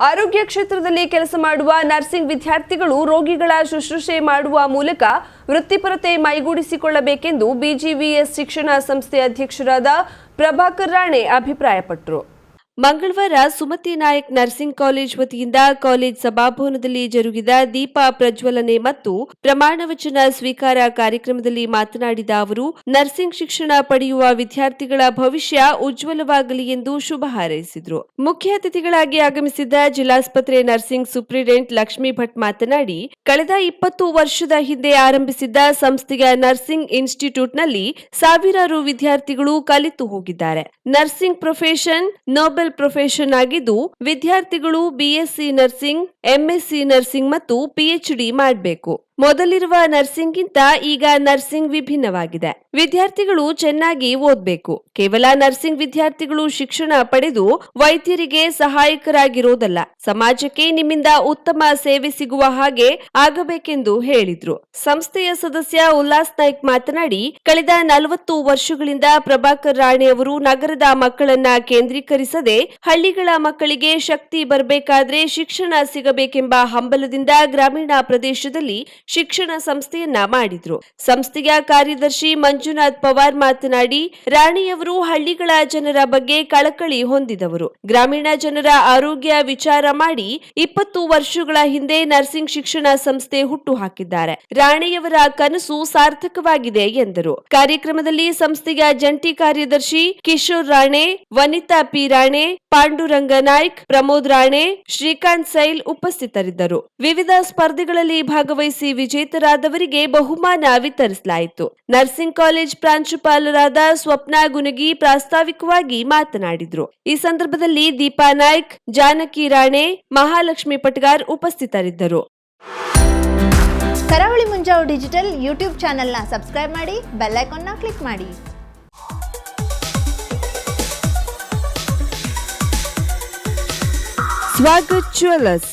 ಆರೋಗ್ಯ ಕ್ಷೇತ್ರದಲ್ಲಿ ಕೆಲಸ ಮಾಡುವ ನರ್ಸಿಂಗ್ ವಿದ್ಯಾರ್ಥಿಗಳು ರೋಗಿಗಳ ಶುಶ್ರೂಷೆ ಮಾಡುವ ಮೂಲಕ ವೃತ್ತಿಪರತೆ ಮೈಗೂಡಿಸಿಕೊಳ್ಳಬೇಕೆಂದು ಬಿಜಿವಿಎಸ್ ಶಿಕ್ಷಣ ಸಂಸ್ಥೆ ಅಧ್ಯಕ್ಷರಾದ ಪ್ರಭಾಕರ್ ರಾಣೆ ಅಭಿಪ್ರಾಯಪಟ್ಟರು. ಮಂಗಳವಾರ ಸುಮತಿ ನಾಯಕ್ ನರ್ಸಿಂಗ್ ಕಾಲೇಜ್ ವತಿಯಿಂದ ಕಾಲೇಜ್ ಸಭಾಭವನದಲ್ಲಿ ಜರುಗಿದ ದೀಪ ಪ್ರಜ್ವಲನೆ ಮತ್ತು ಪ್ರಮಾಣ ವಚನ ಸ್ವೀಕಾರ ಕಾರ್ಯಕ್ರಮದಲ್ಲಿ ಮಾತನಾಡಿದ ಅವರು, ನರ್ಸಿಂಗ್ ಶಿಕ್ಷಣ ಪಡೆಯುವ ವಿದ್ಯಾರ್ಥಿಗಳ ಭವಿಷ್ಯ ಉಜ್ವಲವಾಗಲಿ ಎಂದು ಶುಭ ಹಾರೈಸಿದರು. ಮುಖ್ಯ ಅತಿಥಿಗಳಾಗಿ ಆಗಮಿಸಿದ್ದ ಜಿಲ್ಲಾಸ್ಪತ್ರೆ ನರ್ಸಿಂಗ್ ಸೂಪ್ರಿಡೆಂಟ್ ಲಕ್ಷ್ಮೀ ಭಟ್ ಮಾತನಾಡಿ, ಕಳೆದ ಇಪ್ಪತ್ತು ವರ್ಷದ ಹಿಂದೆ ಆರಂಭಿಸಿದ್ದ ಸಂಸ್ಥೆಯ ನರ್ಸಿಂಗ್ ಇನ್ಸ್ಟಿಟ್ಯೂಟ್ನಲ್ಲಿ ಸಾವಿರಾರು ವಿದ್ಯಾರ್ಥಿಗಳು ಕಲಿತು ಹೋಗಿದ್ದಾರೆ. ನರ್ಸಿಂಗ್ ಪ್ರೊಫೆಷನ್, ನೋಬೆಲ್ ಪ್ರೊಫೆಷನ್ ಆಗಿದ್ದು ವಿದ್ಯಾರ್ಥಿಗಳು ಬಿಎಸ್ಸಿ ನರ್ಸಿಂಗ್ ಎಂಎಸ್ಸಿ ನರ್ಸಿಂಗ್ ಮತ್ತು ಪಿಎಚ್ಡಿ ಮಾಡಬೇಕು. ಮೊದಲಿರುವ ನರ್ಸಿಂಗ್ಗಿಂತ ಈಗ ನರ್ಸಿಂಗ್ ವಿಭಿನ್ನವಾಗಿದೆ. ವಿದ್ಯಾರ್ಥಿಗಳು ಚೆನ್ನಾಗಿ ಓದಬೇಕು. ಕೇವಲ ನರ್ಸಿಂಗ್ ವಿದ್ಯಾರ್ಥಿಗಳು ಶಿಕ್ಷಣ ಪಡೆದು ವೈದ್ಯರಿಗೆ ಸಹಾಯಕರಾಗಿರೋದಲ್ಲ. ಸಮಾಜಕ್ಕೆ ನಿಮ್ಮಿಂದ ಉತ್ತಮ ಸೇವೆ ಸಿಗುವ ಹಾಗೆ ಆಗಬೇಕೆಂದು ಹೇಳಿದ್ರು. ಸಂಸ್ಥೆಯ ಸದಸ್ಯ ಉಲ್ಲಾಸ್ ನಾಯ್ಕ್ ಮಾತನಾಡಿ, ಕಳೆದ ನಲವತ್ತು ವರ್ಷಗಳಿಂದ ಪ್ರಭಾಕರ್ ರಾಣೆ ಅವರು ನಗರದ ಮಕ್ಕಳನ್ನ ಕೇಂದ್ರೀಕರಿಸದೆ ಹಳ್ಳಿಗಳ ಮಕ್ಕಳಿಗೆ ಶಕ್ತಿ ಬರಬೇಕಾದ್ರೆ ಶಿಕ್ಷಣ ಸಿಗಬೇಕೆಂಬ ಹಂಬಲದಿಂದ ಗ್ರಾಮೀಣ ಪ್ರದೇಶದಲ್ಲಿ ಶಿಕ್ಷಣ ಸಂಸ್ಥೆಯನ್ನ ಮಾಡಿದ್ರು. ಸಂಸ್ಥೆಯ ಕಾರ್ಯದರ್ಶಿ ಮಂಜುನಾಥ್ ಪವಾರ್ ಮಾತನಾಡಿ ರಾಣಿಯವರು ಹಳ್ಳಿಗಳ ಜನರ ಬಗ್ಗೆ ಕಳಕಳಿ ಹೊಂದಿದವರು. ಗ್ರಾಮೀಣ ಜನರ ಆರೋಗ್ಯ ವಿಚಾರ ಮಾಡಿ ಇಪ್ಪತ್ತು ವರ್ಷಗಳ ಹಿಂದೆ ನರ್ಸಿಂಗ್ ಶಿಕ್ಷಣ ಸಂಸ್ಥೆ ಹುಟ್ಟು ಹಾಕಿದ್ದಾರೆ. ರಾಣಿಯವರ ಕನಸು ಸಾರ್ಥಕವಾಗಿದೆ ಎಂದರು. ಕಾರ್ಯಕ್ರಮದಲ್ಲಿ ಸಂಸ್ಥೆಯ ಜಂಟಿ ಕಾರ್ಯದರ್ಶಿ ಕಿಶೋರ್ ರಾಣೆ, ವನಿತಾ ಪಿ ರಾಣೆ, ಪಾಂಡುರಂಗ ನಾಯ್ಕ್, ಪ್ರಮೋದ್ ರಾಣೆ, ಶ್ರೀಕಾಂತ್ ಸೈಲ್ ಉಪಸ್ಥಿತರಿದ್ದರು. ವಿವಿಧ ಸ್ಪರ್ಧೆಗಳಲ್ಲಿ ಭಾಗವಹಿಸಿ ವಿಜೇತರಾದವರಿಗೆ ಬಹುಮಾನ ವಿತರಿಸಲಾಯಿತು. ನರ್ಸಿಂಗ್ ಕಾಲೇಜ್ ಪ್ರಾಂಶುಪಾಲರಾದ ಸ್ವಪ್ನ ಗುನಗಿ ಪ್ರಾಸ್ತಾವಿಕವಾಗಿ ಮಾತನಾಡಿದ್ರು. ಈ ಸಂದರ್ಭದಲ್ಲಿ ದೀಪಾ ನಾಯ್ಕ್ ಜಾನಕಿ ರಾಣೆ ಮಹಾಲಕ್ಷ್ಮಿ ಪಟ್ಗಾರ್ ಉಪಸ್ಥಿತರಿದ್ದರು. ಕರಾವಳಿ ಮುಂಜಾವು ಡಿಜಿಟಲ್ ಯೂಟ್ಯೂಬ್ ಚಾನೆಲ್ನ ಸಬ್ಸ್ಕ್ರೈಬ್ ಮಾಡಿ ಬೆಲ್ ಐಕಾನ್ನ ಕ್ಲಿಕ್ ಮಾಡಿ. ಸ್ವಾಗತ್ ಜ್ಯುವೆಲರ್ಸ್